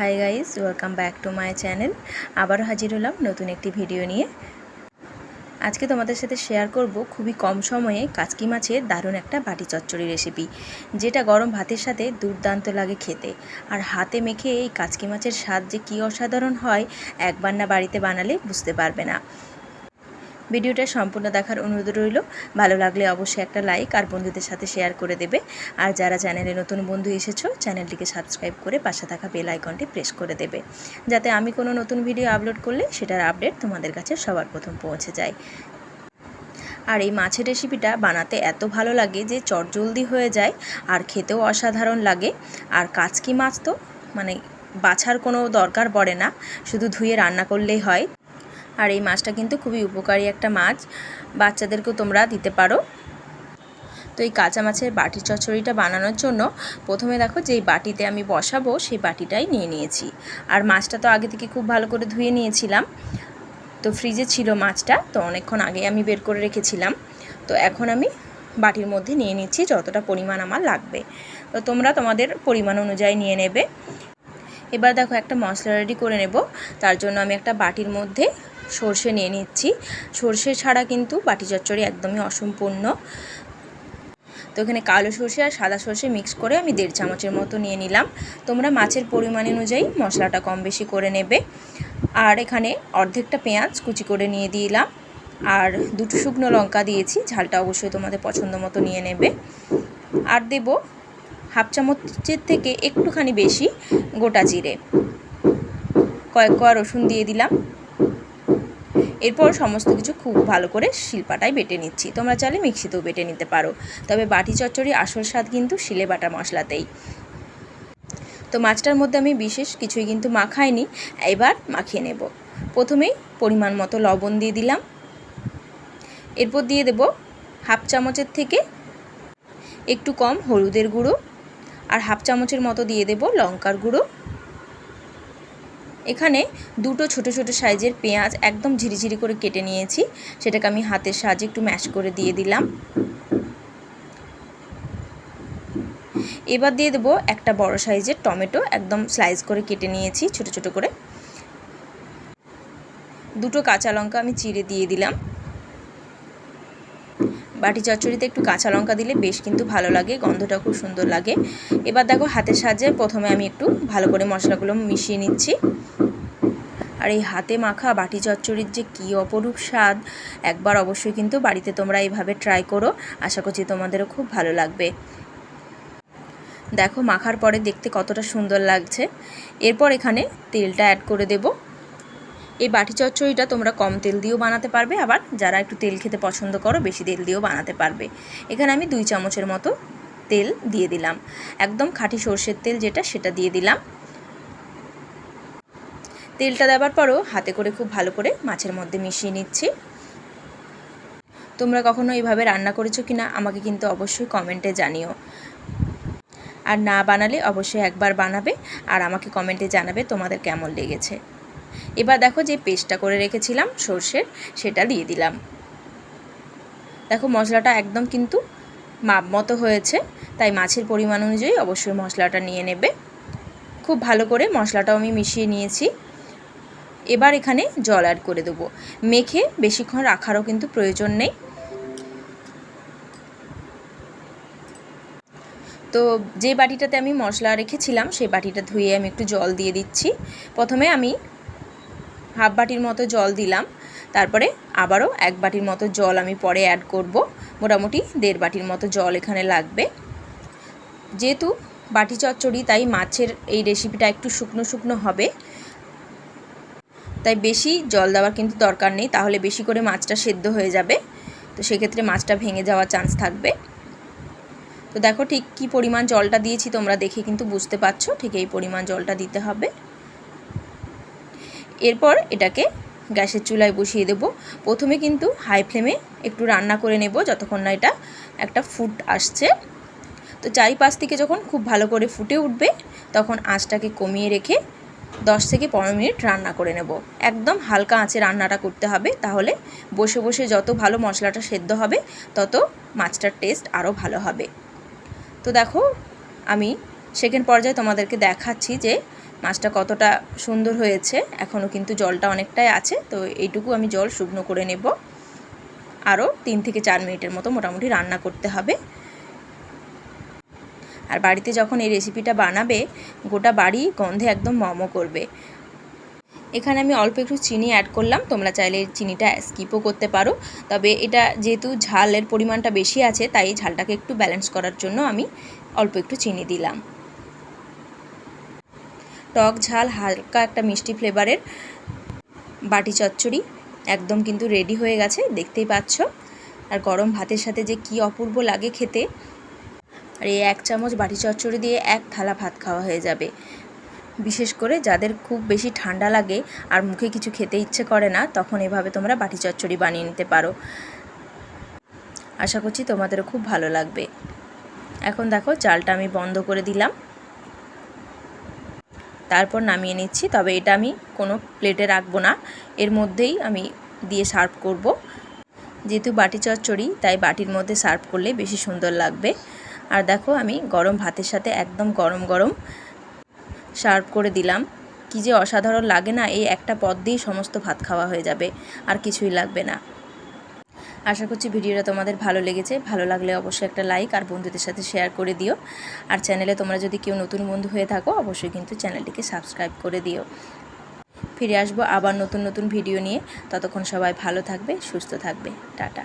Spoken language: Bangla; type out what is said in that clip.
Hi guys welcome back to my channel আবারও হাজির হলাম নতুন একটি ভিডিও নিয়ে। আজকে তোমাদের সাথে শেয়ার করব খুবই কম সময়ে কাচকি মাছের দারুণ একটা বাটি চচ্চড়ি রেসিপি যেটা গরম ভাতের সাথে দুর্দান্ত লাগে খেতে। আর হাতে মেখে এই কাচকি মাছের স্বাদ যে কী অসাধারণ হয়, একবার না বাড়িতে বানালে বুঝতে পারবে না। ভিডিওটা সম্পূর্ণ দেখার অনুরোধ রইল। ভালো লাগলে অবশ্যই একটা লাইক আর বন্ধুদের সাথে শেয়ার করে দেবে। আর যারা চ্যানেলে নতুন বন্ধু এসেছ, চ্যানেলটিকে সাবস্ক্রাইব করে পাশে থাকা বেল আইকনটি প্রেস করে দেবে। যাতে আমি কোনো নতুন ভিডিও আপলোড করলে সেটার আপডেট তোমাদের কাছে সবার প্রথম পৌঁছে যায়। আর এই মাছের রেসিপিটা বানাতে এত ভালো লাগে যে চটজলদি হয়ে যায় আর খেতেও অসাধারণ লাগে। আর কাচকি মাছ তো মানে বাছার কোনো দরকার পড়ে না। শুধু ধুয়ে রান্না করলেই হয়। আর এই মাছটা কিন্তু খুবই উপকারী একটা মাছ। বাচ্চাদেরকেও তোমরা দিতে পারো। তো এই কাঁচা মাছের বাটি চচ্চড়িটা বানানোর জন্য প্রথমে দেখো যেই বাটিতে আমি বসাবো সেই বাটিটাই নিয়ে নিয়েছি। আর মাছটা তো আগে থেকে খুব ভালো করে ধুয়ে নিয়েছিলাম। তো ফ্রিজে ছিল মাছটা, তো অনেকক্ষণ আগে আমি বের করে রেখেছিলাম। তো এখন আমি বাটির মধ্যে নিয়ে নিচ্ছি যতটা পরিমাণ আমার লাগবে। তো তোমরা তোমাদের পরিমাণ অনুযায়ী নিয়ে নেবে। এবার দেখো একটা মশলা রেডি করে নেব। তার জন্য আমি একটা বাটির মধ্যে সর্ষে নিয়ে নিচ্ছি। সর্ষে ছাড়া কিন্তু বাটি চচ্চড়ি একদমই অসম্পূর্ণ। তো এখানে কালো সর্ষে আর সাদা সর্ষে মিক্স করে আমি দেড় চামচের মতো নিয়ে নিলাম। তোমরা মাছের পরিমাণ অনুযায়ী মশলাটা কম বেশি করে নেবে। আর এখানে অর্ধেকটা পেঁয়াজ কুচি করে নিয়ে দিলাম। আর দুটো শুকনো লঙ্কা দিয়েছি, ঝালটা অবশ্যই তোমাদের পছন্দ মতো নিয়ে নেবে। আর দেব হাফ চামচের থেকে একটুখানি বেশি গোটা জিরে। কয়েক কোয়া রসুন দিয়ে দিলাম। এরপর সমস্ত কিছু খুব ভালো করে শিলপাটায় বেটে নিচ্ছি। তোমরা চাইলে মিক্সিতেও বেটে নিতে পারো। তবে বাটি চচ্চড়ি আসল স্বাদ কিন্তু শিলে বাটা মশলাতেই। তো মাছটার মধ্যে আমি বিশেষ কিছুই কিন্তু মাখাইনি, এবার মাখিয়ে নেব। প্রথমেই পরিমাণ মতো লবণ দিয়ে দিলাম। এরপর দিয়ে দেব হাফ চামচের থেকে একটু কম হলুদের গুঁড়ো। আর হাফ চামচের মতো দিয়ে দেব লঙ্কার গুঁড়ো। এখানে দুটো ছোট ছোট সাইজের পেঁয়াজ একদম ঝিরিঝিরি করে কেটে নিয়েছি। সেটাকে আমি হাতের সাহায্যে একটু ম্যাশ করে দিয়ে দিলাম। এবার দিয়ে দেবো একটা বড় সাইজের টমেটো, একদম স্লাইস করে কেটে নিয়েছি ছোট ছোট করে। দুটো কাঁচা লঙ্কা আমি চিড়ে দিয়ে দিলাম। বাটি চচ্চড়িতে একটু কাঁচা লঙ্কা দিলে বেশ কিন্তু ভালো লাগে, গন্ধটা খুব সুন্দর লাগে। এবার দেখো হাতের সাহায্যে প্রথমে আমি একটু ভালো করে মশলাগুলো মিশিয়ে নিচ্ছি। আর এই হাতে মাখা বাটি চচ্চড়ির যে কী অপরূপ স্বাদ, একবার অবশ্যই কিন্তু বাড়িতে তোমরা এইভাবে ট্রাই করো। আশা করছি তোমাদেরও খুব ভালো লাগবে। দেখো মাখার পরে দেখতে কতটা সুন্দর লাগছে। এরপর এখানে তেলটা অ্যাড করে দেব। এই বাটি চচ্চড়িটা তোমরা কম তেল দিয়েও বানাতে পারবে, আবার যারা একটু তেল খেতে পছন্দ করো, বেশি তেল দিয়েও বানাতে পারবে। এখানে আমি দুই চামচের মতো তেল দিয়ে দিলাম। একদম খাঁটি সর্ষের তেল যেটা, সেটা দিয়ে দিলাম। তেলটা দেওয়ার পরও হাতে করে খুব ভালো করে মাছের মধ্যে মিশিয়ে নিচ্ছি। তোমরা কখনো এইভাবে রান্না করেছ কি না আমাকে কিন্তু অবশ্যই কমেন্টে জানিও। আর না বানালে অবশ্যই একবার বানাবে, আর আমাকে কমেন্টে জানাবে তোমাদের কেমন লেগেছে। এবার দেখো যে পেস্টটা করে রেখেছিলাম সর্ষের, সেটা দিয়ে দিলাম। দেখো মশলাটা একদম কিন্তু মাপ মতো হয়েছে, তাই মাছের পরিমাণ অনুযায়ী অবশ্যই মশলাটা নিয়ে নেবে। খুব ভালো করে মশলাটাও আমি মিশিয়ে নিয়েছি। এবার এখানে জল অ্যাড করে দেবো। মেখে বেশিক্ষণ রাখারও কিন্তু প্রয়োজন নেই। তো যে বাটিটাতে আমি মশলা রেখেছিলাম সেই বাটিটা ধুয়ে আমি একটু জল দিয়ে দিচ্ছি। প্রথমে আমি হাফ বাটির মতো জল দিলাম। তারপরে আবারও এক বাটির মতো জল আমি পরে অ্যাড করব। মোটামুটি দেড় বাটির মতো জল এখানে লাগবে। যেহেতু বাটি চচ্চড়ি, তাই মাছের এই রেসিপিটা একটু শুকনো শুকনো হবে। তাই বেশি জল দেওয়ার কিন্তু দরকার নেই, তাহলে বেশি করে মাছটা সেদ্ধ হয়ে যাবে। তো সেক্ষেত্রে মাছটা ভেঙে যাওয়ার চান্স থাকবে। তো দেখো ঠিক কি পরিমাণ জলটা দিয়েছি, তোমরা দেখে কিন্তু বুঝতে পারছ, ঠিক এই পরিমাণ জলটা দিতে হবে। এরপর এটাকে গ্যাসের চুলায় বসিয়ে দেব। প্রথমে কিন্তু হাই ফ্লেমে একটু রান্না করে নেব, যতক্ষণ না এটা একটা ফুট আসছে। তো চারিপাশ থেকে যখন খুব ভালো করে ফুটে উঠবে, তখন আঁচটাকে কমিয়ে রেখে দশ থেকে পনেরো মিনিট রান্না করে নেব। একদম হালকা আঁচে রান্নাটা করতে হবে, তাহলে বসে বসে যত ভালো মশলাটা সেদ্ধ হবে, তত মাছটার টেস্ট আরও ভালো হবে। তো দেখো, আমি সেকেন্ড পর্যায়ে তোমাদেরকে দেখাচ্ছি যে মাছটা কতটা সুন্দর হয়েছে এখনও কিন্তু জলটা অনেকটাই আছে, তো এইটুকু আমি জল শুকনো করে নেব। আরও তিন থেকে চার মিনিটের মতো মোটামুটি রান্না করতে হবে। আর বাড়িতে যখন এই রেসিপিটা বানাবে, গোটা বাড়ি গন্ধে একদম মমো করবে। এখানে আমি অল্প একটু চিনি অ্যাড করলাম, তোমরা চাইলে চিনিটা স্কিপও করতে পারো। তবে এটা যেহেতু ঝালের পরিমাণটা বেশি আছে, তাই ঝালটাকে একটু ব্যালেন্স করার জন্য আমি অল্প একটু চিনি দিলাম। টক ঝাল, হালকা একটা মিষ্টি ফ্লেভারের বাটি চচ্চড়ি, একদম কিন্তু রেডি হয়ে গেছে, দেখতেই পাচ্ছ। আর গরম ভাতের সাথে যে কি অপূর্ব লাগে খেতে। আর এই এক চামচ বাটি চচ্চড়ি দিয়ে এক থালা ভাত খাওয়া হয়ে যাবে। বিশেষ করে যাদের খুব বেশি ঠান্ডা লাগে আর মুখে কিছু খেতে ইচ্ছে করে না, তখন এভাবে তোমরা বাটি চচ্চড়ি বানিয়ে নিতে পারো। আশা করছি তোমাদেরও খুব ভালো লাগবে। এখন দেখো, চালটা আমি বন্ধ করে দিলাম। তারপর নামিয়ে নিচ্ছি। তবে এটা আমি কোনো প্লেটে রাখব না। এর মধ্যেই আমি দিয়ে সার্ভ করব। যেহেতু বাটি চচ্চড়ি, তাই বাটির মধ্যে সার্ভ করলে বেশি সুন্দর লাগবে। আর দেখো, আমি গরম ভাতের সাথে একদম গরম গরম সার্ভ করে দিলাম। কি যে অসাধারণ লাগে না, এই একটা পদ দিয়েই সমস্ত ভাত খাওয়া হয়ে যাবে। আর কিছুই লাগবে না। আশা করছি ভিডিওটা তোমাদের ভালো লেগেছে। ভালো লাগলে অবশ্যই একটা লাইক আর বন্ধুদের সাথে শেয়ার করে দিও। আর চ্যানেলে তোমরা যদি কেউ নতুন বন্ধু হয়ে থাকো, অবশ্যই কিন্তু চ্যানেলটিকে সাবস্ক্রাইব করে দিও। ফিরে আসব আবার নতুন নতুন ভিডিও নিয়ে। ততক্ষণ সবাই ভালো থাকবে, সুস্থ থাকবে। টাটা।